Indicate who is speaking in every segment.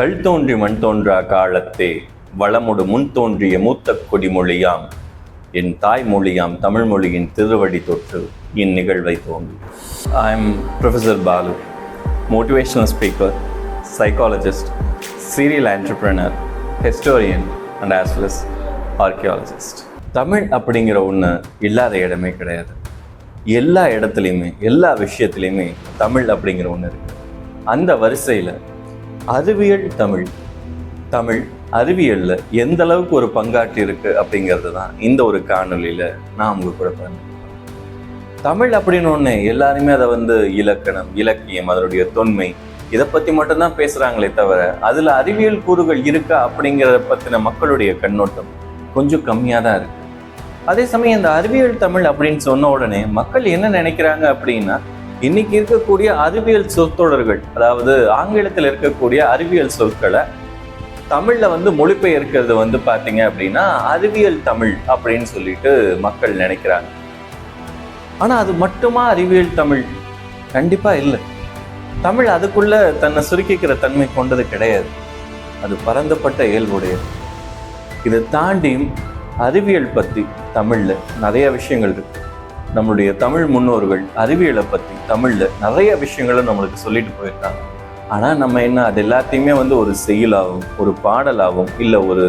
Speaker 1: கல் தோன்றி மண் தோன்றா காலத்தே வளமுடு முன் தோன்றிய மூத்த கொடிமொழியாம். என் தாய்மொழியாம் தமிழ் மொழியின் திருவடி தொற்று இந்நிகழ்வை தோன்றி. I am professor Balu motivational speaker psychologist serial entrepreneur historian and as well as archaeologist Tamil அப்படிங்கிற ஒன்று இல்லாத இடமே கிடையாது. எல்லா இடத்துலையுமே எல்லா விஷயத்துலையுமே தமிழ் அப்படிங்கிற ஒன்று இருக்குது அந்த வரிசையில் அறிவியல் தமிழ். தமிழ் அறிவியலில் எந்த அளவுக்கு ஒரு பங்காற்றி இருக்கு அப்படிங்கிறது தான் இந்த ஒரு காணொலியில் நான் உங்க கூட பண்ணேன் தமிழ் அப்படின்னு ஒன்று எல்லாருமே அதை வந்து இலக்கணம் இலக்கியம் அதனுடைய தொன்மை இதை பற்றி மட்டும்தான் பேசுகிறாங்களே தவிர அதில் அறிவியல் கூறுகள் இருக்கா அப்படிங்கிறத பற்றின மக்களுடைய கண்ணோட்டம் கொஞ்சம் கம்மியாக தான் இருக்கு. அதே சமயம் இந்த அறிவியல் தமிழ் அப்படின்னு சொன்ன உடனே மக்கள் என்ன நினைக்கிறாங்க அப்படின்னா இன்னைக்கு இருக்கக்கூடிய அறிவியல் சொற்றொடர்கள் அதாவது ஆங்கிலத்தில் இருக்கக்கூடிய அறிவியல் சொற்களை தமிழில் வந்து மொழிபெயர்க்கிறது வந்து பார்த்தீங்க அப்படின்னா அறிவியல் தமிழ் அப்படின்னு சொல்லிட்டு மக்கள் நினைக்கிறாங்க. ஆனால் அது மட்டுமா அறிவியல் தமிழ்? கண்டிப்பாக இல்லை. தமிழ் அதுக்குள்ள தன்னை சுருக்கிக்கிற தன்மை கொண்டது கிடையாது. அது பரந்தப்பட்ட இயல்புடையது. இதை தாண்டியும் அறிவியல் பற்றி தமிழில் நிறைய விஷயங்கள் இருக்கு. நம்மளுடைய தமிழ் முன்னோர்கள் அறிவியலை பற்றி தமிழில் நிறைய விஷயங்களை நம்மளுக்கு சொல்லிட்டு போயிருக்காங்க. ஆனால் நம்ம என்ன அது எல்லாத்தையுமே வந்து ஒரு செயலாகவும் ஒரு பாடலாகவும் இல்லை ஒரு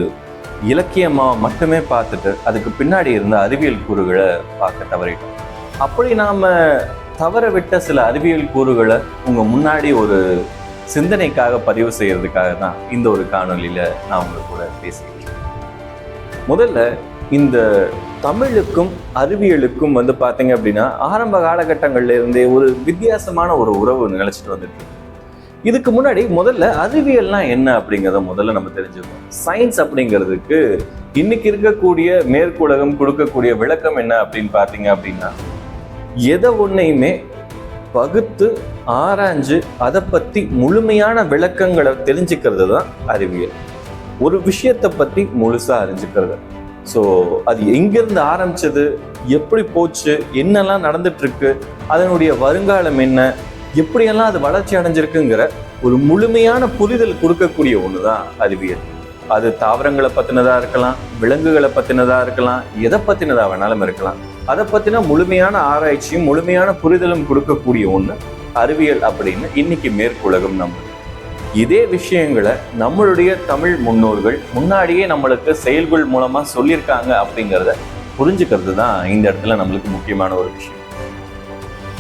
Speaker 1: இலக்கியமாக மட்டுமே பார்த்துட்டு அதுக்கு பின்னாடி இருந்த அறிவியல் கூறுகளை பார்க்க தவறிட்டோம். அப்படி நாம் தவற விட்ட சில அறிவியல் கூறுகளை உங்கள் முன்னாடி ஒரு சிந்தனைக்காக பதிவு செய்கிறதுக்காக தான் இந்த ஒரு காணொலியில் நான் உங்கள் கூட பேசிக்கிட்டு முதல்ல இந்த தமிழுக்கும் அறிவியலுக்கும் வந்து பார்த்தீங்க அப்படின்னா ஆரம்ப காலகட்டங்கள்ல இருந்தே ஒரு வித்தியாசமான ஒரு உறவு நினைச்சிட்டு வந்துட்டு இதுக்கு முன்னாடி முதல்ல அறிவியல்னா என்ன அப்படிங்கிறத முதல்ல நம்ம தெரிஞ்சுக்கணும். சயின்ஸ் அப்படிங்கிறதுக்கு இன்னைக்கு இருக்கக்கூடிய மேற்குலகம் கொடுக்கக்கூடிய விளக்கம் என்ன அப்படின்னு பார்த்தீங்க அப்படின்னா எதை ஒன்றையுமே பகுத்து ஆராய்ஞ்சு அதை பற்றி முழுமையான விளக்கங்களை தெரிஞ்சுக்கிறது தான் அறிவியல். ஒரு விஷயத்தை பற்றி முழுசாக அறிஞ்சுக்கிறது. ஸோ அது எங்கேருந்து ஆரம்பிச்சது? எப்படி போச்சு? என்னெல்லாம் நடந்துட்டுருக்கு? அதனுடைய வருங்காலம் என்ன? எப்படியெல்லாம் அது வளர்ச்சி அடைஞ்சிருக்குங்கிற ஒரு முழுமையான புரிதல் கொடுக்கக்கூடிய ஒன்று தான் அறிவியல். அது தாவரங்களை பற்றினதாக இருக்கலாம் விலங்குகளை பற்றினதாக இருக்கலாம் எதை பற்றினதாக வேணாலும் இருக்கலாம். அதை பற்றின முழுமையான ஆராய்ச்சியும் முழுமையான புரிதலும் கொடுக்கக்கூடிய ஒன்று அறிவியல் அப்படின்னு இன்னைக்கு மேற்குலகம் நம்ம இதே விஷயங்களை நம்மளுடைய தமிழ் முன்னோர்கள் முன்னாடியே நம்மளுக்கு செயல்கள் மூலமாக சொல்லியிருக்காங்க அப்படிங்கிறத புரிஞ்சுக்கிறது தான் இந்த இடத்துல நம்மளுக்கு முக்கியமான ஒரு விஷயம்.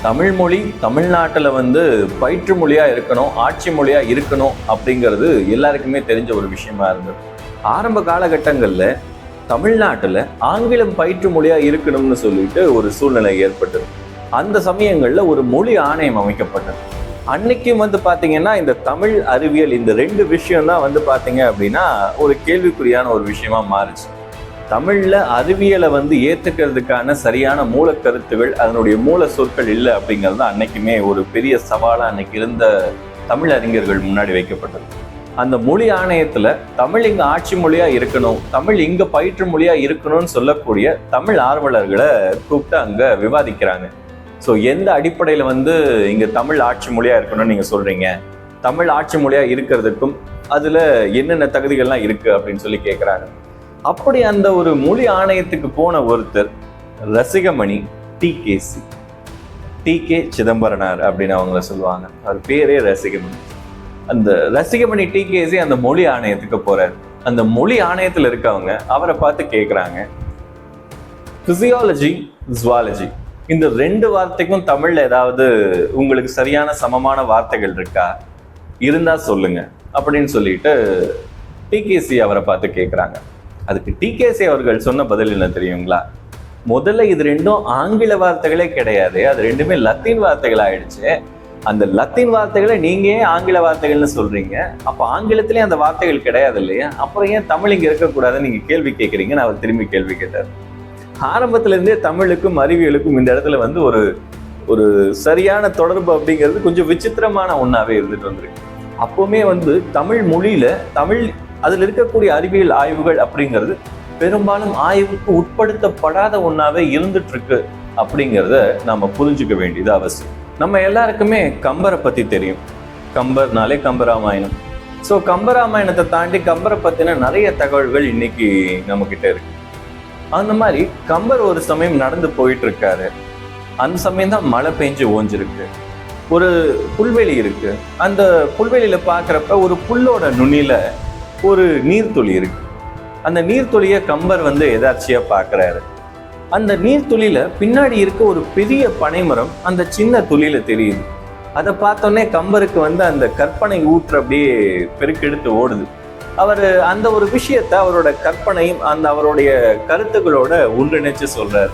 Speaker 1: தமிழ் மொழி தமிழ்நாட்டில் வந்து பயிற்று மொழியாக இருக்கணும் ஆட்சி மொழியாக இருக்கணும் அப்படிங்கிறது எல்லாருக்குமே தெரிஞ்ச ஒரு விஷயமா இருந்தது. ஆரம்ப காலகட்டங்களில் தமிழ்நாட்டில் ஆங்கிலம் பயிற்று மொழியாக இருக்கணும்னு சொல்லிட்டு ஒரு சூழ்நிலை ஏற்பட்டது. அந்த சமயங்களில் ஒரு மொழி ஆணையம் அமைக்கப்பட்டது. அன்னைக்கும் வந்து பார்த்தீங்கன்னா இந்த தமிழ் அறிவியல் இந்த ரெண்டு விஷயம் தான் வந்து பார்த்தீங்க அப்படின்னா ஒரு கேள்விக்குறியான ஒரு விஷயமா மாறுச்சு. தமிழில் அறிவியலை வந்து ஏற்றுக்கிறதுக்கான சரியான மூல கருத்துகள் அதனுடைய மூல சொற்கள் இல்லை அப்படிங்கிறது தான் அன்னைக்குமே ஒரு பெரிய சவாலாக அன்னைக்கு இருந்த தமிழ் அறிஞர்கள் முன்னாடி வைக்கப்பட்டது. அந்த மொழி ஆணையத்தில் தமிழ் இங்கே ஆட்சி மொழியாக இருக்கணும் தமிழ் இங்கே பயிற்று மொழியாக இருக்கணும்னு சொல்லக்கூடிய தமிழ் ஆர்வலர்களை கூப்பிட்டு அங்கே விவாதிக்கிறாங்க. ஸோ எந்த அடிப்படையில் வந்து இங்கே தமிழ் ஆட்சி மொழியாக இருக்கணும்னு நீங்கள் சொல்கிறீங்க தமிழ் ஆட்சி மொழியாக இருக்கிறதுக்கும் அதில் என்னென்ன தகுதிகள்லாம் இருக்குது அப்படின்னு சொல்லி கேட்குறாங்க அப்படி அந்த ஒரு மொழி ஆணையத்துக்கு போன ஒருத்தர் Rasikamani T KC T K Chidambaranar அப்படின்னு அவங்கள சொல்லுவாங்க. அவர் பேரே ரசிகமணி. அந்த ரசிகமணி டி கேசி அந்த மொழி ஆணையத்துக்கு போகிறார் அந்த மொழி ஆணையத்தில் இருக்கவங்க அவரை பார்த்து கேட்குறாங்க ஃபிசியாலஜி ஜுவாலஜி இந்த ரெண்டு வார்த்தைக்கும் தமிழ்ல ஏதாவது உங்களுக்கு சரியான சமமான வார்த்தைகள் இருக்கா? இருந்தா சொல்லுங்க. அப்படின்னு சொல்லிட்டு டிகேசி அவரை பார்த்து கேட்குறாங்க அதுக்கு டிகேசி அவர்கள் சொன்ன பதில் என்ன தெரியுங்களா? முதல்ல இது ரெண்டும் ஆங்கில வார்த்தைகளே கிடையாது. அது ரெண்டுமே லத்தீன் வார்த்தைகள் ஆயிடுச்சு. அந்த லத்தீன் வார்த்தைகளை நீங்க ஏன் ஆங்கில வார்த்தைகள்னு சொல்றீங்க? அப்போ ஆங்கிலத்திலேயே அந்த வார்த்தைகள் கிடையாது இல்லையா? அப்புறம் ஏன் தமிழ் இங்கே இருக்கக்கூடாதுன்னு நீங்க கேள்வி கேட்குறீங்கன்னு அவர் திரும்பி கேள்வி கேட்டார். ஆரம்பத்திலேருந்தே தமிழுக்கும் அறிவியலுக்கும் இந்த இடத்துல வந்து ஒரு ஒரு சரியான தொடர்பு அப்படிங்கிறது கொஞ்சம் விசித்திரமான ஒன்றாவே இருந்துட்டு வந்திருக்கு. அப்போவுமே வந்து தமிழ் மொழியில் தமிழ் அதில் இருக்கக்கூடிய அறிவியல் ஆய்வுகள் அப்படிங்கிறது பெரும்பாலும் ஆய்வுக்கு உட்படுத்தப்படாத ஒன்றாவே இருந்துட்டுருக்கு அப்படிங்கிறத நாம் புரிஞ்சுக்க வேண்டியது அவசியம். நம்ம எல்லாருக்குமே கம்பரை பற்றி தெரியும். கம்பர்னாலே கம்பராமாயணம். ஸோ கம்பராமாயணத்தை தாண்டி கம்பரை பற்றின நிறைய தகவல்கள் இன்னைக்கு நம்மக்கிட்ட இருக்குது அந்த மாதிரி கம்பர் ஒரு சமயம் நடந்து போயிட்டு இருக்காரு அந்த சமயம் தான் மழை பெஞ்சு ஓஞ்சிருக்கு. ஒரு புல்வெளி இருக்கு. அந்த புல்வெளியில பார்க்குறப்ப ஒரு புல்லோட நுனியில ஒரு நீர்த்துளி இருக்கு. அந்த நீர்த்துளிய கம்பர் வந்து எதார்ச்சியா பார்க்குறாரு. அந்த நீர்த்துளியில பின்னாடி இருக்க ஒரு பெரிய பனைமரம் அந்த சின்ன துளியில தெரியுது. அதை பார்த்தோன்னே கம்பருக்கு வந்து அந்த கற்பனை ஊற்று அப்படியே பெருக்கெடுத்து ஓடுது. அவர் அந்த ஒரு விஷயத்த அவரோட கற்பனையும் அந்த அவருடைய கருத்துக்களோட ஒன்றிணைச்சு சொல்றாரு.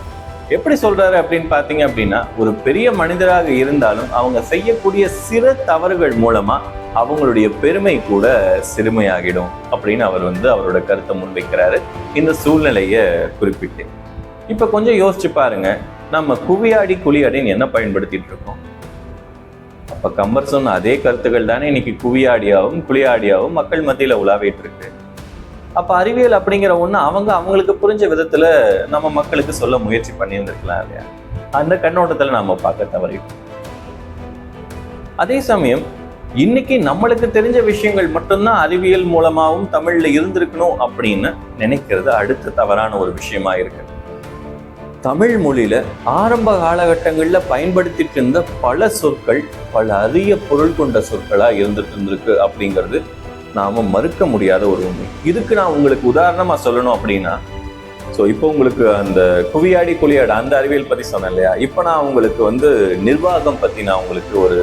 Speaker 1: எப்படி சொல்றாரு அப்படின்னு பார்த்தீங்க அப்படின்னா ஒரு பெரிய மனிதராக இருந்தாலும் அவங்க செய்யக்கூடிய சிறு தவறுகள் மூலமா அவங்களுடைய பெருமை கூட சிறுமையாகிடும் அப்படின்னு அவர் வந்து அவரோட கருத்தை முன்வைக்கிறாரு. இந்த சூழ்நிலையை குறிப்பிட்டு. இப்ப கொஞ்சம் யோசிச்சு பாருங்க நம்ம குவியாடி குழியாடின்னு என்ன பயன்படுத்திட்டு இருக்கோம்? அப்ப கம்பர் சொன்ன அதே கருத்துக்கள் தானே இன்னைக்கு குவியாடியாவும் குழியாடியாவும் மக்கள் மத்தியில உலாவிட்டு இருக்கு அப்ப அறிவியல் அப்படிங்கிற ஒண்ணு அவங்க அவங்களுக்கு புரிஞ்ச விதத்துல நம்ம மக்களுக்கு சொல்ல முயற்சி பண்ணியிருந்திருக்கலாம் இல்லையா? அந்த கண்ணோட்டத்துல நாம பார்க்க தவறிட்டோம். அதே சமயம் இன்னைக்கு நம்மளுக்கு தெரிஞ்ச விஷயங்கள் மட்டும்தான் அறிவியல் மூலமாவும் தமிழ்ல இருந்திருக்கணும் அப்படின்னு நினைக்கிறது அடுத்த தவறான ஒரு விஷயமா இருக்கு. தமிழ் மொழியில் ஆரம்ப காலகட்டங்களில் பயன்படுத்திட்டு இருந்த பல சொற்கள் பல அரிய பொருள் கொண்ட சொற்களாக இருந்துட்டு இருந்திருக்கு அப்படிங்கிறது நாம் மறுக்க முடியாத ஒரு உண்மை. இதுக்கு நான் உங்களுக்கு உதாரணமாக சொல்லணும் அப்படின்னா ஸோ இப்போ உங்களுக்கு அந்த குவியாடி குழியாடு அந்த அறிவியல் பற்றி சொன்னேன் இல்லையா? இப்போ நான் உங்களுக்கு வந்து நிர்வாகம் பற்றி நான் உங்களுக்கு ஒரு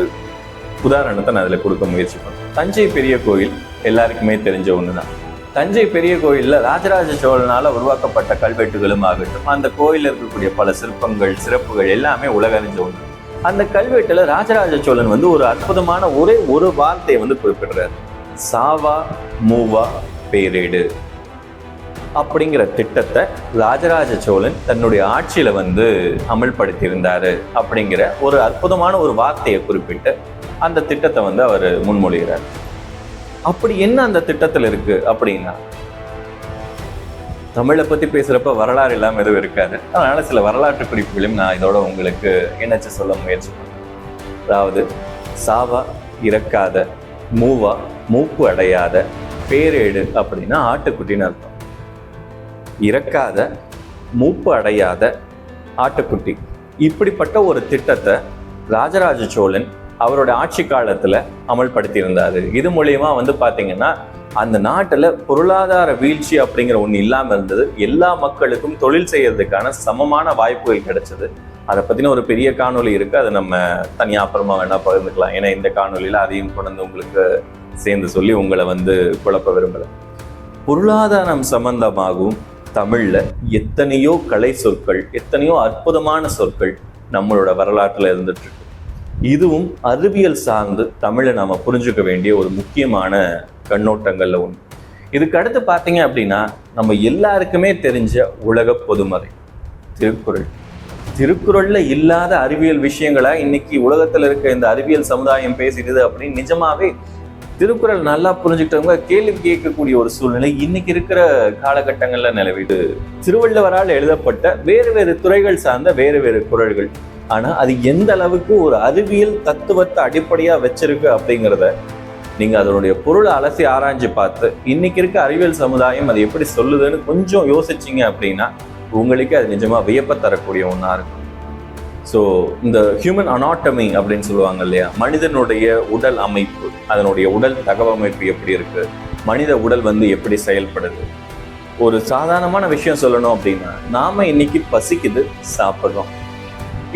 Speaker 1: உதாரணத்தை நான் அதில் கொடுக்க முயற்சி பண்ணேன் தஞ்சை பெரிய கோயில் எல்லாருக்குமே தெரிஞ்ச ஒன்று தான் தஞ்சை பெரிய கோயிலில் ராஜராஜ சோழனால உருவாக்கப்பட்ட கல்வெட்டுகளும் ஆகட்டும் அந்த கோயிலில் இருக்கக்கூடிய பல சிற்பங்கள் சிறப்புகள் எல்லாமே உலகறிஞ்ச ஒன்று அந்த கல்வெட்டில் ராஜராஜ சோழன் வந்து ஒரு அற்புதமான ஒரே ஒரு வார்த்தையை வந்து குறிப்பிடுறாரு. சாவா மூவா பேரேடு அப்படிங்கிற திட்டத்தை ராஜராஜ சோழன் தன்னுடைய ஆட்சியில் வந்து அமல்படுத்தியிருந்தார் அப்படிங்கிற ஒரு அற்புதமான ஒரு வார்த்தையை குறிப்பிட்டு அந்த திட்டத்தை வந்து அவர் முன்மொழிகிறார். அப்படி என்ன அந்த திட்டத்தில் இருக்கு அப்படின்னா தமிழை பத்தி பேசுறப்ப வரலாறு இல்லாமல் எதுவும் இருக்காது. அதனால சில வரலாற்று குறிப்புகளையும் நான் இதோட உங்களுக்கு இணைச்சு சொல்ல முயற்சி பண்ணேன் அதாவது சாவா இறக்காத மூவா மூப்பு அடையாத பேரேடு அப்படின்னா ஆட்டுக்குட்டின்னு அர்த்தம். இறக்காத மூப்பு அடையாத ஆட்டுக்குட்டி. இப்படிப்பட்ட ஒரு திட்டத்தை ராஜராஜ சோழன் அவரோட ஆட்சி காலத்துல அமல்படுத்தியிருந்தாரு. இது மூலியமா வந்து பாத்தீங்கன்னா அந்த நாட்டுல பொருளாதார வீழ்ச்சி அப்படிங்கிற ஒண்ணு இல்லாம இருந்தது. எல்லா மக்களுக்கும் தொழில் செய்யறதுக்கான சமமான வாய்ப்புகள் கிடைச்சது. அதை பத்தின ஒரு பெரிய காணொலி இருக்கு. அதை நம்ம தனியா அப்புறமா வேணா பகிர்ந்துக்கலாம். ஏன்னா இந்த காணொலியில அதையும் கொண்டு உங்களுக்கு சேர்ந்து சொல்லி உங்களை வந்து குழப்ப விரும்பல. பொருளாதாரம் சம்பந்தமாகவும் தமிழ்ல எத்தனையோ கலை சொற்கள் எத்தனையோ அற்புதமான சொற்கள் நம்மளோட வரலாற்றுல இருந்துட்டு இதுவும் அறிவியல் சார்ந்து தமிழை நாம் புரிஞ்சுக்க வேண்டிய ஒரு முக்கியமான கண்ணோட்டங்களில் ஒன்று இதுக்கு அடுத்து பார்த்தீங்க அப்படின்னா நம்ம எல்லாருக்குமே தெரிஞ்ச உலக பொதுமறை திருக்குறள். திருக்குறளில் இல்லாத அறிவியல் விஷயங்களை இன்னைக்கு உலகத்தில் இருக்க இந்த அறிவியல் சமுதாயம் பேசிடுது அப்படின்னு நிஜமாவே திருக்குறள் நல்லா புரிஞ்சுக்கிட்டவங்க கேள்வி கேட்கக்கூடிய ஒரு சூழ்நிலை இன்னைக்கு இருக்கிற காலகட்டங்களில் நிலவிடு திருவள்ளுவரால் எழுதப்பட்ட வேறு வேறு துறைகள் சார்ந்த வேறு வேறு குரல்கள் ஆனால் அது எந்த அளவுக்கு ஒரு அறிவியல் தத்துவத்தை அடிப்படையாக வச்சிருக்கு அப்படிங்கிறத நீங்கள் அதனுடைய பொருளை அலசி ஆராய்ஞ்சு பார்த்து இன்னைக்கு இருக்க அறிவியல் சமுதாயம் அது எப்படி சொல்லுதுன்னு கொஞ்சம் யோசிச்சிங்க அப்படின்னா உங்களுக்கு அது நிஜமாக வியப்பை தரக்கூடிய ஒன்றா இருக்கும். ஸோ இந்த ஹியூமன் அனாட்டமி அப்படின்னு சொல்லுவாங்க இல்லையா? மனிதனுடைய உடல் அமைப்பு அதனுடைய உடல் தகவமைப்பு எப்படி இருக்குது மனித உடல் வந்து எப்படி செயல்படுது? ஒரு சாதாரணமான விஷயம் சொல்லணும் அப்படின்னா நாம் இன்னைக்கு பசிக்குது சாப்பிட்றோம்.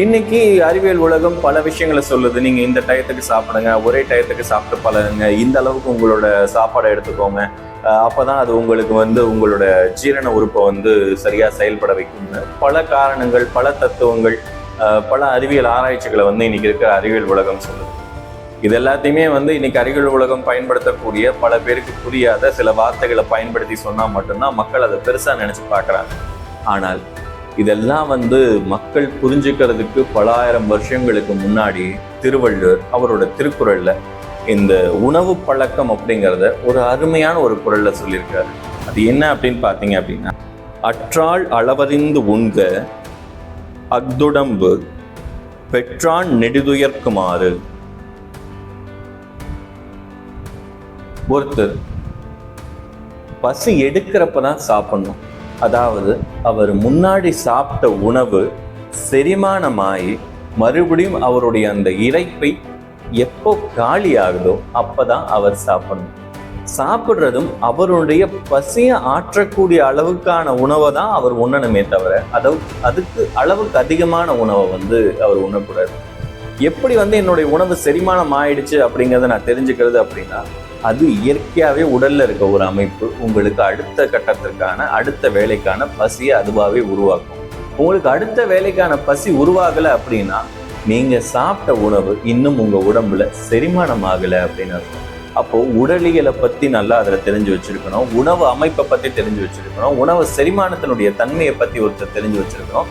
Speaker 1: இன்னைக்கு அறிவியல் உலகம் பல விஷயங்களை சொல்லுது. நீங்க இந்த டயத்துக்கு சாப்பிடுங்க ஒரே டயத்துக்கு சாப்பிட்டு பழகுங்க. இந்த அளவுக்கு உங்களோட சாப்பாடை எடுத்துக்கோங்க. அப்போ தான் அது உங்களுக்கு வந்து உங்களோட ஜீரண உறுப்பை வந்து சரியா செயல்பட வைக்கும்னு. பல காரணங்கள் பல தத்துவங்கள் பல அறிவியல் ஆராய்ச்சிகளை வந்து இன்னைக்கு இருக்கிற அறிவியல் உலகம் சொல்லுது. இது எல்லாத்தையுமே வந்து இன்னைக்கு அறிவியல் உலகம் பயன்படுத்தக்கூடிய பல பேருக்கு புரியாத சில வார்த்தைகளை பயன்படுத்தி சொன்னா மட்டும்தான் மக்கள் அதை பெருசா நினைச்சு பார்க்கறாங்க. ஆனால் இதெல்லாம் வந்து மக்கள் புரிஞ்சுக்கிறதுக்கு பல ஆயிரம் வருஷங்களுக்கு முன்னாடி திருவள்ளுவர் அவரோட திருக்குறளில் இந்த உணவு பழக்கம் அப்படிங்கிறத ஒரு அருமையான ஒரு குரலில் சொல்லியிருக்காரு. அது என்ன அப்படின்னு பார்த்தீங்க அப்படின்னா அற்றால் அளவறிந்து உண்க அக்துடம்பு பெற்றான் நெடுதுயர்க்குமாறு. ஒருத்தர் பசி எடுக்கிறப்ப தான் சாப்பிடணும். அதாவது அவர் முன்னாடி சாப்பிட்ட உணவு செரிமானமாகி மறுபடியும் அவருடைய அந்த இறைப்பை எப்போ காலி ஆகுதோ அப்போதான் அவர் சாப்பிடணும். சாப்பிட்றதும் அவருடைய பசியை ஆற்றக்கூடிய அளவுக்கான உணவை தான் அவர் உண்ணணுமே தவிர அதை அதுக்கு அளவுக்கு அதிகமான உணவை வந்து அவர் உண்ணக்கூடாது. எப்படி வந்து என்னுடைய உணவு செரிமானம் ஆயிடுச்சு அப்படிங்கிறத நான் தெரிஞ்சுக்கிறது அப்படின்னா அது இயற்கையாகவே உடலில் இருக்க ஒரு அமைப்பு உங்களுக்கு அடுத்த கட்டத்திற்கான அடுத்த வேலைக்கான பசியை அதுவாகவே உருவாக்கும். உங்களுக்கு அடுத்த வேலைக்கான பசி உருவாகலை அப்படின்னா நீங்கள் சாப்பிட்ட உணவு இன்னும் உங்கள் உடம்புல செரிமானம் ஆகலை அப்படின்னு இருக்கும் அப்போது உடலியலை பற்றி நல்லா அதில் தெரிஞ்சு வச்சிருக்கணும் உணவு அமைப்பை பற்றி தெரிஞ்சு வச்சிருக்கணும் உணவு செரிமானத்தினுடைய தன்மையை பற்றி ஒருத்தர் தெரிஞ்சு வச்சுருக்கணும்.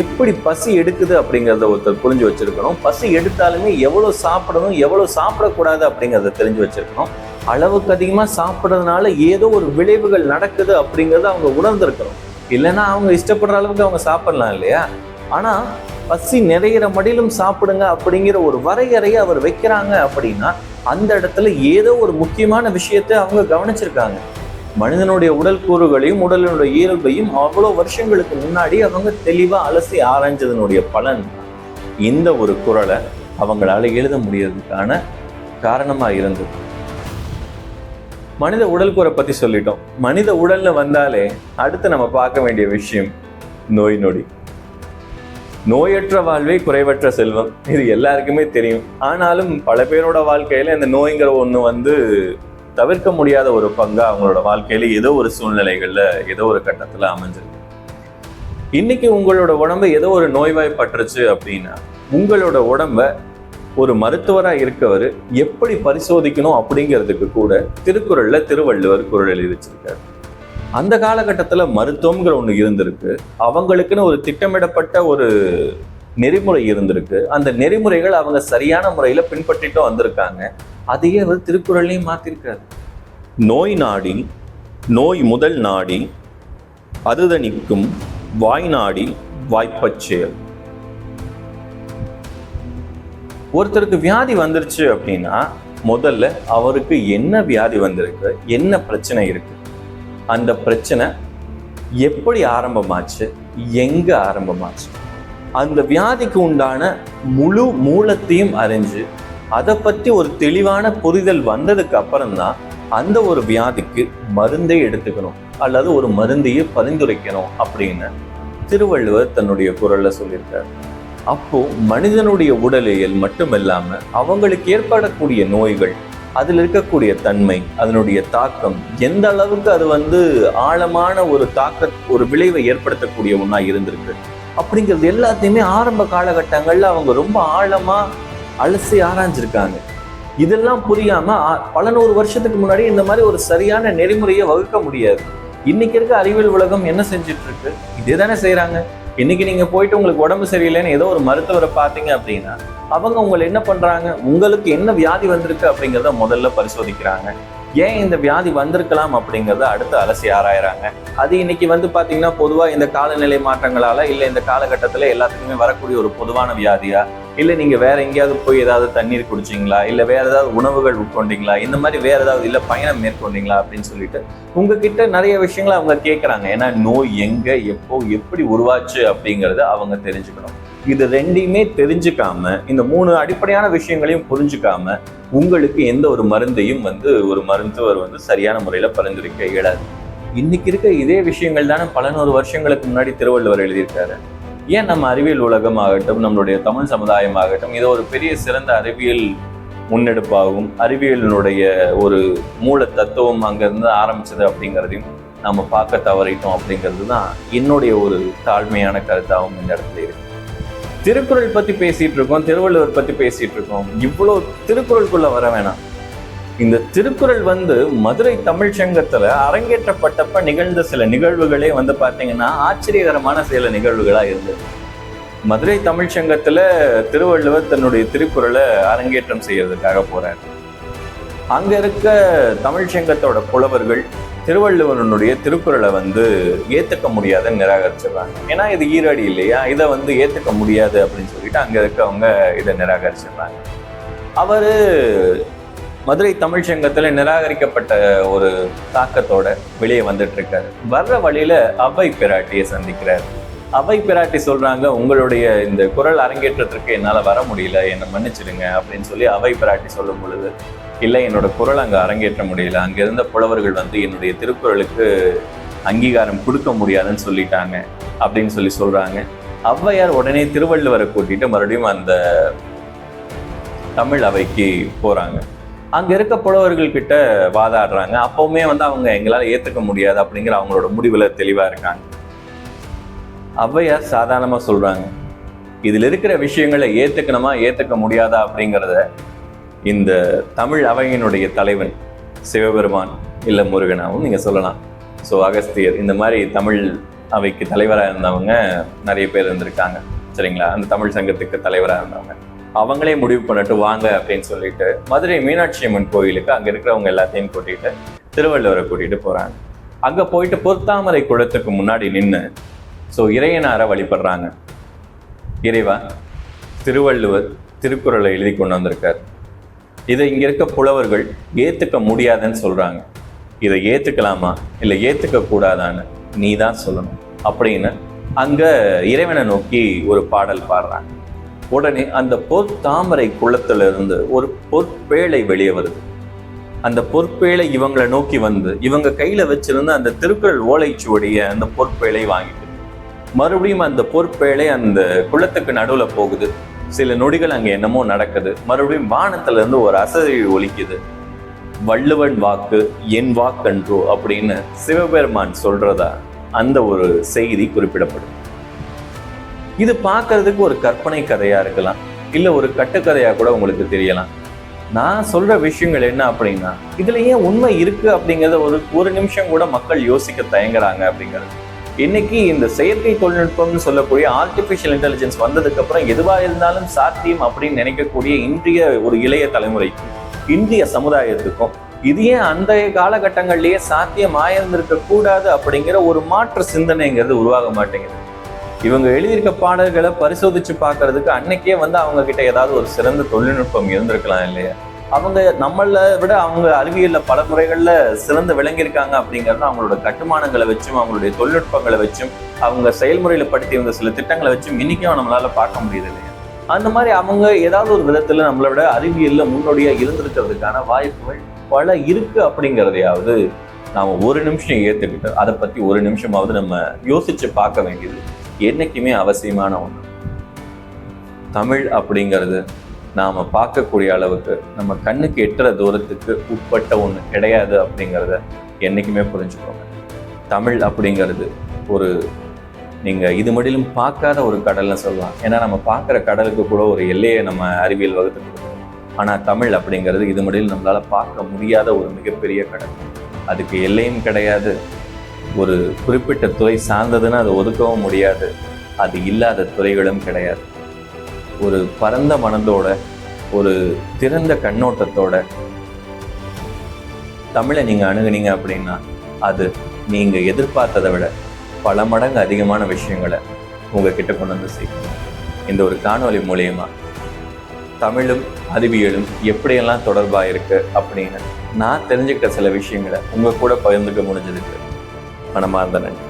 Speaker 1: எப்படி பசி எடுக்குது அப்படிங்கிறத ஒருத்தர் புரிஞ்சு வச்சுருக்கணும். பசி எடுத்தாலுமே எவ்வளோ சாப்பிடணும் எவ்வளோ சாப்பிடக்கூடாது அப்படிங்கிறத தெரிஞ்சு வச்சுருக்கணும். அளவுக்கு அதிகமாக சாப்பிட்றதுனால ஏதோ ஒரு விளைவுகள் நடக்குது அப்படிங்கிறத அவங்க உணர்ந்திருக்கிறோம். இல்லைன்னா அவங்க இஷ்டப்படுற அளவுக்கு அவங்க சாப்பிடலாம் இல்லையா? ஆனால் பசி நிறையிற மடியிலும் சாப்பிடுங்க அப்படிங்கிற ஒரு வரையறையை அவர் வைக்கிறாங்க அப்படின்னா அந்த இடத்துல ஏதோ ஒரு முக்கியமான விஷயத்தை அவங்க கவனிச்சிருக்காங்க. மனிதனுடைய உடல் கூறுகளையும் உடலினுடைய இயல்பையும் அவ்வளோ வருஷங்களுக்கு முன்னாடி அவங்க தெளிவாக அலசி ஆராய்ஞ்சதனுடைய பலன் இந்த ஒரு குரலை அவங்களால எழுத முடியறதுக்கான காரணமாக இருந்தது. மனித உடல் கூரை பத்தி சொல்லிட்டோம். மனித உடல்ல வந்தாலே அடுத்து நம்ம பார்க்க வேண்டிய விஷயம் நோய் நொடி. நோயற்ற வாழ்வே குறைவற்ற செல்வம். இது எல்லாருக்குமே தெரியும். ஆனாலும் பல பேரோட வாழ்க்கையில இந்த நோய்ங்கிற ஒண்ணு வந்து தவிர்க்க முடியாத ஒரு பங்கு அவங்களோட வாழ்க்கையில ஏதோ ஒரு சூழ்நிலைகள்ல ஏதோ ஒரு கட்டத்துல அமைஞ்சிருக்கு. இன்னைக்கு உங்களோட உடம்பு ஏதோ ஒரு நோய்வாய்ப்பட்டுருச்சு அப்படின்னா உங்களோட உடம்ப ஒரு மருத்துவராக இருக்கவர் எப்படி பரிசோதிக்கணும் அப்படிங்கிறதுக்கு கூட திருக்குறளில் திருவள்ளுவர் குரல் எழுதி வச்சிருக்காரு அந்த காலகட்டத்தில் மருத்துவங்கிற ஒன்று இருந்திருக்கு. அவங்களுக்குன்னு ஒரு திட்டமிடப்பட்ட ஒரு நெறிமுறை இருந்திருக்கு. அந்த நெறிமுறைகள் அவங்க சரியான முறையில் பின்பற்றிட்டு வந்திருக்காங்க. அதையே அவர் திருக்குறள்லையும் மாற்றிருக்காரு நோய் நாடி நோய் முதல் நாடி அதுதனிக்கும் வாய் நாடி வாய்ப்பச் செயல் ஒருத்தருக்கு வியாதி வந்துருச்சு அப்படின்னா முதல்ல அவருக்கு என்ன வியாதி வந்திருக்கு என்ன பிரச்சனை இருக்கு? அந்த பிரச்சனை எப்படி ஆரம்பமாச்சு? எங்க ஆரம்பமாச்சு? அந்த வியாதிக்கு உண்டான முழு மூலத்தையும் அறிஞ்சு அதை பற்றி ஒரு தெளிவான புரிதல் வந்ததுக்கு அப்புறம்தான் அந்த ஒரு வியாதிக்கு மருந்தை எடுத்துக்கணும் அல்லது ஒரு மருந்தையே பரிந்துரைக்கணும் அப்படின்னு திருவள்ளுவர் தன்னுடைய குரலில் சொல்லியிருக்காரு. அப்போ மனிதனுடைய உடலியல் மட்டுமில்லாம அவங்களுக்கு ஏற்படக்கூடிய நோய்கள் அதில் இருக்கக்கூடிய தன்மை அதனுடைய தாக்கம் எந்த அளவுக்கு அது வந்து ஆழமான ஒரு தாக்க ஒரு விளைவை ஏற்படுத்தக்கூடிய ஒன்றா இருந்திருக்கு. அப்படிங்கிறது எல்லாத்தையுமே ஆரம்ப காலகட்டங்களில் அவங்க ரொம்ப ஆழமா அலசி ஆராய்ஞ்சிருக்காங்க. இதெல்லாம் புரியாம பல நூறு வருஷத்துக்கு முன்னாடி இந்த மாதிரி ஒரு சரியான நெறிமுறையை வகுக்க முடியாது. இன்னைக்கு இருக்க அறிவியல் உலகம் என்ன செஞ்சுட்டு இருக்கு இதே தானே செய்கிறாங்க இன்னைக்கு நீங்க போயிட்டு உங்களுக்கு உடம்பு சரியில்லைன்னு ஏதோ ஒரு மருத்துவரை பார்த்தீங்க அப்படின்னா அவங்க உங்களை என்ன பண்றாங்க? உங்களுக்கு என்ன வியாதி வந்திருக்கு அப்படிங்கிறத முதல்ல பரிசோதிக்கிறாங்க. ஏன் இந்த வியாதி வந்திருக்கலாம் அப்படிங்கிறத அடுத்து அலசி ஆராயறாங்க. அது இன்னைக்கு வந்து பார்த்தீங்கன்னா பொதுவாக இந்த காலநிலை மாற்றங்களால இல்லை இந்த காலகட்டத்தில் எல்லாத்துக்குமே வரக்கூடிய ஒரு பொதுவான வியாதியா? இல்லை நீங்கள் வேற எங்கேயாவது போய் ஏதாவது தண்ணீர் குடிச்சிங்களா? இல்லை வேற ஏதாவது உணவுகள் உட்கொண்டீங்களா? இந்த மாதிரி வேற ஏதாவது இல்லை பயணம் மேற்கொண்டீங்களா? அப்படின்னு சொல்லிட்டு உங்ககிட்ட நிறைய விஷயங்களை அவங்க கேட்குறாங்க ஏன்னா நோய் எங்கே எப்போ எப்படி உருவாச்சு அப்படிங்கிறத அவங்க தெரிஞ்சுக்கணும். இது ரெண்டையுமே தெரிஞ்சுக்காம இந்த மூணு அடிப்படையான விஷயங்களையும் புரிஞ்சுக்காம உங்களுக்கு எந்த ஒரு மருந்தையும் வந்து ஒரு மருத்துவர் வந்து சரியான முறையில் பரிந்துரைக்க இயலாது. இன்னைக்கு இருக்க இதே விஷயங்கள் தானே பல நூறு வருஷங்களுக்கு முன்னாடி திருவள்ளுவர் எழுதியிருக்காரு. ஏன் நம்ம அறிவியல் உலகம் ஆகட்டும் நம்மளுடைய தமிழ் சமுதாயம் ஆகட்டும் இதை ஒரு பெரிய சிறந்த அறிவியல் முன்னெடுப்பாகவும் அறிவியலினுடைய ஒரு மூல தத்துவம் அங்கேருந்து ஆரம்பிச்சது அப்படிங்கிறதையும் நம்ம பார்க்க தவறிட்டோம் அப்படிங்கிறது தான் என்னுடைய ஒரு தாழ்மையான கருத்தாகவும் இந்த இடத்துல இருக்குது திருக்குறள் பத்தி பேசிட்டு இருக்கோம் திருவள்ளுவர் பத்தி பேசிட்டு இருக்கோம். இவ்வளோ திருக்குறளுக்குள்ளே வர வேணாம். இந்த திருக்குறள் வந்து மதுரை தமிழ் சங்கத்துல அரங்கேற்றப்பட்டப்ப நிகழ்ந்த சில நிகழ்வுகளே வந்து பாத்தீங்கன்னா ஆச்சரியகரமான சில நிகழ்வுகளா இருந்தது. மதுரை தமிழ் சங்கத்துல திருவள்ளுவர் தன்னுடைய திருக்குறளை அரங்கேற்றம் செய்யறதுக்காக போறாரு. அங்க இருக்க தமிழ் சங்கத்தோட புலவர்கள் திருவள்ளுவனுடைய திருக்குறளை வந்து ஏற்றுக்க முடியாதுன்னு நிராகரிச்சிடுறாங்க. ஏன்னா இது ஈரடி இல்லையா? இதை வந்து ஏற்றுக்க முடியாது அப்படின்னு சொல்லிட்டு அங்கே இருக்கவங்க இதை நிராகரிச்சிடுறாங்க. அவர் மதுரை தமிழ் சங்கத்தில் நிராகரிக்கப்பட்ட ஒரு தாக்கத்தோட வெளியே வந்துட்டு இருக்காரு. வர்ற வழியில அவ்வை பிராட்டியை சந்திக்கிறார். அவை பிராட்டி சொல்றாங்க உங்களுடைய இந்த குரல் அரங்கேற்றத்திற்கு என்னால் வர முடியல என்னை மன்னிச்சிடுங்க அப்படின்னு சொல்லி அவை பிராட்டி சொல்லும் பொழுது இல்லை என்னோட குரல் அங்கே அரங்கேற்ற முடியல அங்கே இருந்த புலவர்கள் வந்து என்னுடைய திருக்குறளுக்கு அங்கீகாரம் கொடுக்க முடியாதுன்னு சொல்லிட்டாங்க அப்படின்னு சொல்லி சொல்றாங்க. ஔவையார் உடனே திருவள்ளுவரை கூட்டிட்டு மறுபடியும் அந்த தமிழ் அவைக்கு போறாங்க. அங்க இருக்க புலவர்கள் கிட்ட வாதாடுறாங்க. அப்பவுமே வந்து அவங்க எங்களால் ஏத்துக்க முடியாது அப்படிங்கிற அவங்களோட முடிவுல தெளிவா இருக்காங்க. ஔவையார் சாதாரணமாக சொல்கிறாங்க இதில் இருக்கிற விஷயங்களை ஏற்றுக்கணுமா ஏற்றுக்க முடியாதா அப்படிங்கிறத இந்த தமிழ் அவையினுடைய தலைவன் சிவபெருமான் இல்லை முருகனாகவும் நீங்கள் சொல்லலாம். ஸோ அகஸ்தியர் இந்த மாதிரி தமிழ் அவைக்கு தலைவராக இருந்தவங்க நிறைய பேர் இருந்திருக்காங்க. சரிங்களா? அந்த தமிழ் சங்கத்துக்கு தலைவராக இருந்தவங்க. அவங்களே முடிவு பண்ணிட்டு வாங்க அப்படின்னு சொல்லிட்டு மதுரை மீனாட்சி அம்மன் கோயிலுக்கு அங்கே இருக்கிறவங்க எல்லாத்தையும் கூட்டிகிட்டு திருவள்ளுவரை கூட்டிகிட்டு போகிறாங்க அங்கே போயிட்டு பொத்தாமரை குளத்துக்கு முன்னாடி நின்று ஸோ இறையனாரை வழிபடுறாங்க. இறைவா திருவள்ளுவர் திருக்குறளை எழுதி கொண்டு வந்திருக்கார். இதை இங்கே இருக்க புலவர்கள் ஏற்றுக்க முடியாதுன்னு சொல்கிறாங்க இதை ஏற்றுக்கலாமா இல்லை ஏற்றுக்க கூடாதான்னு நீ தான் சொல்லணும் அப்படின்னு அங்கே இறைவனை நோக்கி ஒரு பாடல் பாடுறாங்க. உடனே அந்த பொற்தாமரை குளத்துல இருந்து ஒரு பொற்பேழை வெளியே வருது. அந்த பொற்பேழை இவங்களை நோக்கி வந்து இவங்க கையில் வச்சிருந்த அந்த திருக்குறள் ஓலைச்சுவடிய அந்த பொற்பேழை வாங்கி மறுபடியும் அந்த பொற்பேழை அந்த குளத்துக்கு நடுவுல போகுது. சில நொடிகள் அங்க என்னமோ நடக்குது. மறுபடியும் வானத்துல இருந்து ஒரு அசதி ஒலிக்குது. வள்ளுவன் வாக்கு என் வாக்கன்றோ அப்படின்னு சிவபெருமான் சொல்றதா அந்த ஒரு செய்தி குறிப்பிடப்படும். இது பார்க்கறதுக்கு ஒரு கற்பனை கதையா இருக்கலாம். இல்லை ஒரு கட்டுக்கதையா கூட உங்களுக்கு தெரியலாம். நான் சொல்ற விஷயங்கள் என்ன அப்படின்னா இதுல ஏன் உண்மை இருக்கு அப்படிங்கிறத ஒரு ஒரு நிமிஷம் கூட மக்கள் யோசிக்க தயங்குறாங்க அப்படிங்கிறது. இன்னைக்கு இந்த செயற்கை தொழில்நுட்பம்னு சொல்லக்கூடிய ஆர்டிஃபிஷியல் இன்டெலிஜென்ஸ் வந்ததுக்கு அப்புறம் இருந்தாலும் சாத்தியம் அப்படின்னு நினைக்கக்கூடிய இன்றைய ஒரு இளைய தலைமுறைக்கும் இந்திய சமுதாயத்துக்கும் இது ஏன் அந்த காலகட்டங்கள்லேயே சாத்தியம் ஆயிருந்திருக்க கூடாது அப்படிங்கிற ஒரு மாற்று சிந்தனைங்கிறது உருவாக மாட்டேங்குது. இவங்க எழுதியிருக்க பாடல்களை பரிசோதிச்சு பார்க்கறதுக்கு அன்னைக்கே வந்து அவங்க கிட்ட ஏதாவது ஒரு சிறந்த தொழில்நுட்பம் இருந்திருக்கலாம் இல்லையா? அவங்க நம்மள விட அவங்க அறிவியல்ல பல முறைகள்ல சிறந்து விளங்கியிருக்காங்க அப்படிங்கிறது அவங்களோட கட்டுமானங்களை வச்சும் அவங்களுடைய தொழில்நுட்பங்களை வச்சும் அவங்க செயல்முறையில படுத்தி வந்த சில திட்டங்களை வச்சும் இன்னைக்கும் நம்மளால பார்க்க முடியுது இல்லையா? அந்த மாதிரி அவங்க ஏதாவது ஒரு விதத்துல நம்மளை விட அறிவியல்ல முன்னோடியா இருந்திருக்கிறதுக்கான வாய்ப்புகள் பல இருக்கு அப்படிங்கிறதையாவது நாம ஒரு நிமிஷம் ஏத்துக்கிட்டு அதை பத்தி ஒரு நிமிஷமாவது நம்ம யோசிச்சு பார்க்க வேண்டியது என்னைக்குமே அவசியமான ஒன்று தமிழ் அப்படிங்கிறது நாம் பார்க்கக்கூடிய அளவுக்கு நம்ம கண்ணுக்கு எட்டுற தூரத்துக்கு உட்பட்ட ஒன்று கிடையாது அப்படிங்கிறத என்றைக்குமே புரிஞ்சுக்கோங்க. தமிழ் அப்படிங்கிறது ஒரு நீங்கள் இது மடிலும் பார்க்காத ஒரு கடல்னு சொல்லலாம். ஏன்னா நம்ம பார்க்குற கடலுக்கு கூட ஒரு எல்லையை நம்ம அறிவியல் வகுத்து கொடுக்குறோம் ஆனால் தமிழ் அப்படிங்கிறது இது மடியில் நம்மளால் பார்க்க முடியாத ஒரு மிகப்பெரிய கடல். அதுக்கு எல்லையும் கிடையாது. ஒரு குறிப்பிட்ட துறை சார்ந்ததுன்னு அதை ஒதுக்கவும் முடியாது. அது இல்லாத துறைகளும் கிடையாது. ஒரு பரந்த மனதோட ஒரு திறந்த கண்ணோட்டத்தோட தமிழை நீங்கள் அணுகுனீங்க அப்படின்னா அது நீங்கள் எதிர்பார்த்ததை விட பல மடங்கு அதிகமான விஷயங்களை உங்ககிட்ட கொண்டு வந்து சேர்க்கணும் இந்த ஒரு காணொளி மூலயமா தமிழும் அறிவியலும் எப்படியெல்லாம் தொடர்பாக இருக்குது அப்படின்னு நான் தெரிஞ்சுக்கிட்ட சில விஷயங்களை உங்கள் கூட பகிர்ந்துக்க முடிஞ்சதுக்கு மனமார்ந்த நன்றி.